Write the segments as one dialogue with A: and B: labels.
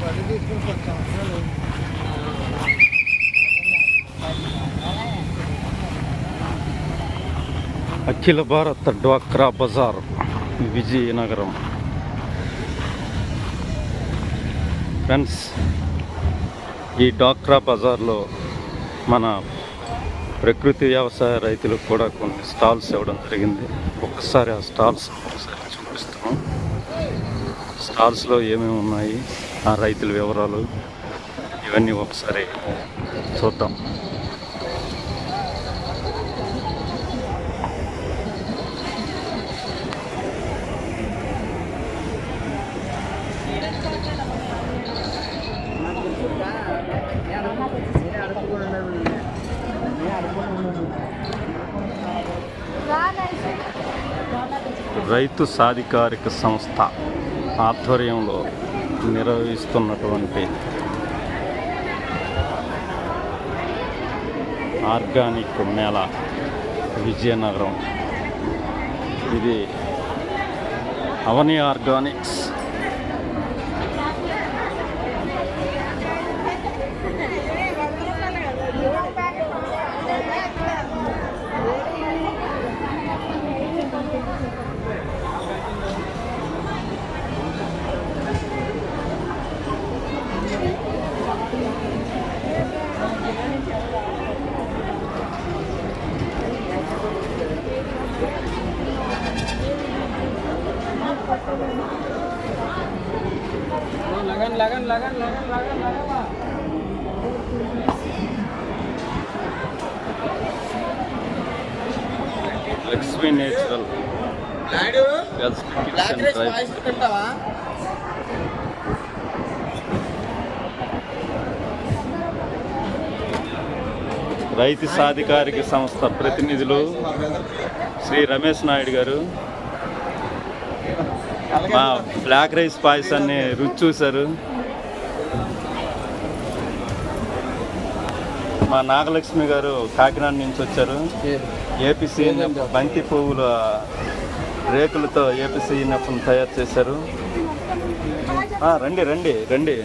A: తీసుకుని
B: అఖిల భారత డ్వాక్రా బజార్ విజయనగరం. ఫ్రెండ్స్ ఈ డ్వాక్రా బజార్లో మన ప్రకృతి వ్యవసాయ రైతులకు కూడా కొన్ని స్టాల్స్ ఇవ్వడం జరిగింది. ఒక్కసారి ఆ స్టాల్స్ ఒకసారి చూపిస్తాము స్టాల్స్లో ఏమేమి ఉన్నాయి? ఆ రైతుల వివరాలు ఇవన్నీ ఒకసారి చూద్దాం. రైతు సాధికారిక సంస్థ ఆధ్వర్యంలో నిర్వహిస్తున్నటువంటి ఆర్గానిక్ మేళ విజయనగరం. ఇది అవని ఆర్గానిక్స్
A: పాయసం తింటావా?
B: రైతు సాధికారిక సంస్థ ప్రతినిధులు శ్రీ రమేష్ నాయుడు గారు. మా బ్లాక్ రైస్ పాయసాన్ని రుచి చూశారు. మా నాగలక్ష్మి గారు కాకినాడ నుంచి వచ్చారు. ఏపీసీ బంతి పువ్వుల రేకులతో ఏపీసీ నప్పును తయారు చేశారు. రండి రండి రండి.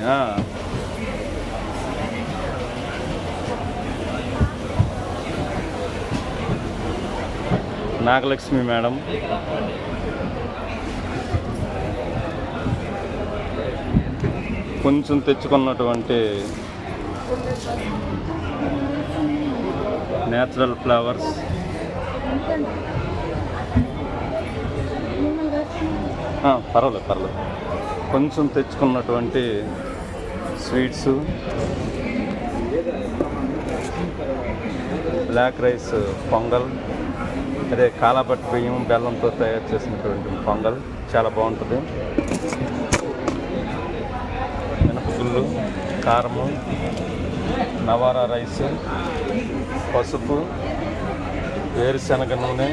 B: నాగలక్ష్మి మేడం. కొంచెం తెచ్చుకున్నటువంటి నేచురల్ ఫ్లవర్స్ పర్వాలేదు పర్వాలేదు. కొంచెం తెచ్చుకున్నటువంటి స్వీట్స్. Black rice pongal. అదే కాలాపట్టు బియ్యం బెల్లంతో తయారు చేసినటువంటి పొంగల్. చాలా బాగుంటుంది. మినపగుళ్ళు కారము. నవారా రైస్ పసుపు వేరుశనగ నూనె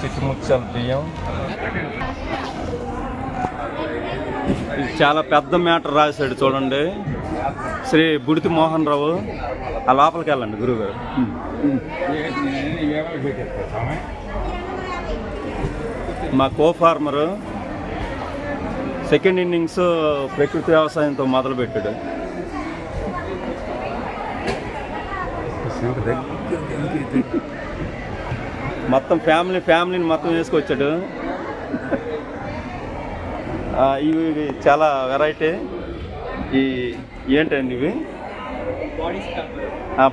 B: చిట్టుముచ్చాల బియ్యం. ఇది చాలా పెద్ద మ్యాటర్ రాశాడు చూడండి. శ్రీ బుడితి మోహన్ రావు ఆ లోపలికి వెళ్ళండి గురువుగారు. మా కో ఫార్మరు సెకండ్ ఇన్నింగ్స్ ప్రకృతి వ్యవసాయంతో మొదలుపెట్టాడు. మొత్తం ఫ్యామిలీ ఫ్యామిలీని మొత్తం వేసుకొచ్చాడు. ఇవి చాలా వెరైటీ ఈ ఏంటండి ఇవి?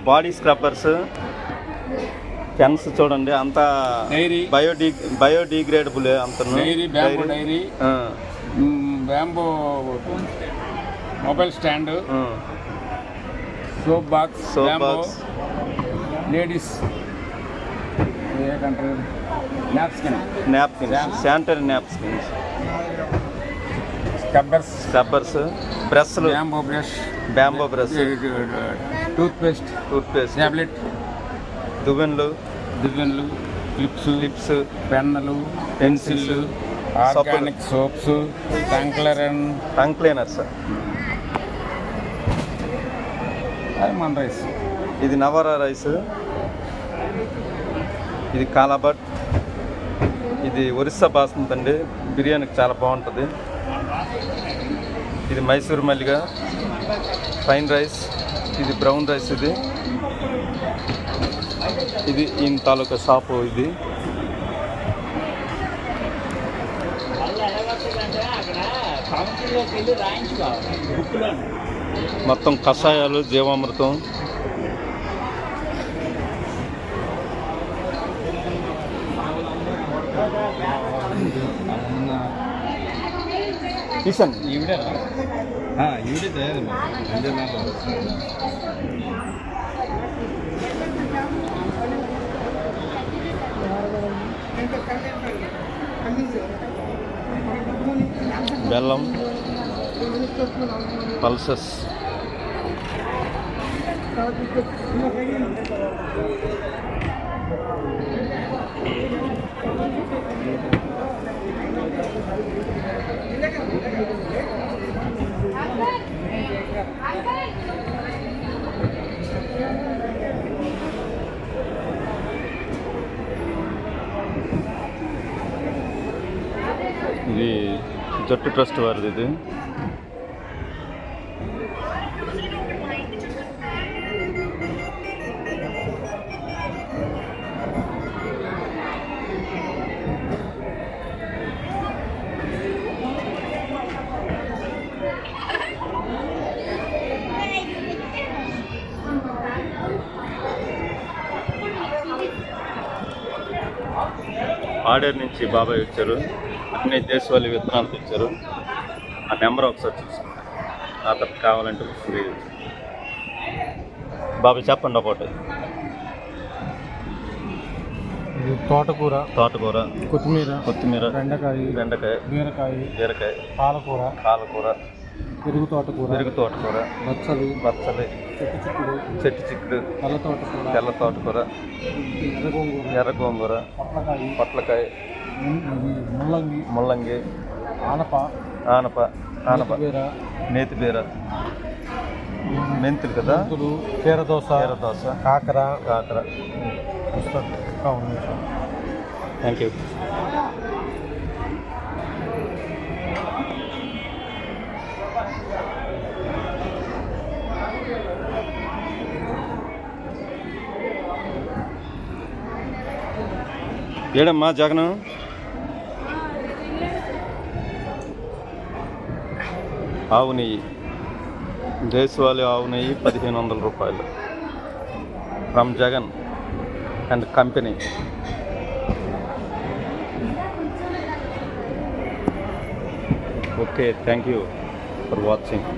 B: బాడీ స్క్రబ్బర్స్ పెన్స్ చూడండి అంతా. బయోడి బయోడిగ్రేడబుల్ అంత
A: diary bamboo mobile stand soap
B: box
A: soap
B: box
A: ladies ఏకంటారు
B: napkins sanitary napkins
A: scrubbers
B: scrubbers. బ్రష్లు.
A: Bamboo
B: brush. Bamboo
A: brush. Toothpaste
B: toothpaste.
A: Tablet
B: దువ్వెన్లు.
A: దివ్వెన్లు. క్లిప్స్.
B: లిప్స్
A: పెన్నులు. పెన్సిల్లు ఆర్గానిక్ సోప్స్. టంక్లరన్.
B: టంగ్ క్లీనర్స్
A: అది మన రైస్.
B: ఇది నవరా రైస్. ఇది కాలాబట్. ఇది ఒరిస్సా బాస్మతి అండి. బిర్యానీకి చాలా బాగుంటుంది. ఇది మైసూర్ మల్లిగ. Fine rice. ఇది బ్రౌన్ రైస్ ఇది. ఇది ఈయన తాలూకా షాపు ఇది. మొత్తం కషాయాలు జీవామృతం. తీసండి
A: ఈవిడే ఈవిడే తయారు రెండు నెలలు
B: బెల్లం పల్సస్ ఇది జట్టు ట్రస్ట్ వారిది ఇది. ఆర్డర్ నుంచి బాబాయ్ వచ్చారు అన్ని దేశవాళీ విత్తనాలు తెచ్చారు ఆ నెంబర్ ఒకసారి చూసుకోండి ఆ తర్వాత కావాలంటే ఫ్రీ బాబాయ్ చెప్పండి ఒకటి
C: తోటకూర
B: తోటకూర
C: కొత్తిమీర
B: కొత్తిమీర
C: బెండకాయ
B: బెండకాయ
C: బీరకాయ
B: బీరకాయ
C: పాలకూర
B: పాలకూర
C: పెరుగు తోటకూర
B: పెరుగు తోటకూర
C: బచ్చలు
B: బచ్చలి
C: చెట్టు చిక్కుడు
B: చెట్టు చిక్కుడు
C: నల్ల తోటకూర
B: తెల్ల తోటకూర
C: ఎర్ర గోంగూర
B: ఎర్ర గోంగూర
C: పొట్లకాయ
B: పొట్లకాయ
C: ముల్లంగి
B: ముల్లంగి
C: ఆనప
B: ఆనప ఆనప
C: బీర
B: నేతి బీర మెంతులు కదా?
C: కీరదోస
B: కీర దోస
C: కాకర
B: కాకర. థ్యాంక్ యూ ఏడమ్మా జగన్. ఆవు నెయ్యి. దేశవాళీ ఆవు నెయ్యి పదిహేను వందల రూపాయలు. From Jagan and company. Okay thank you for watching.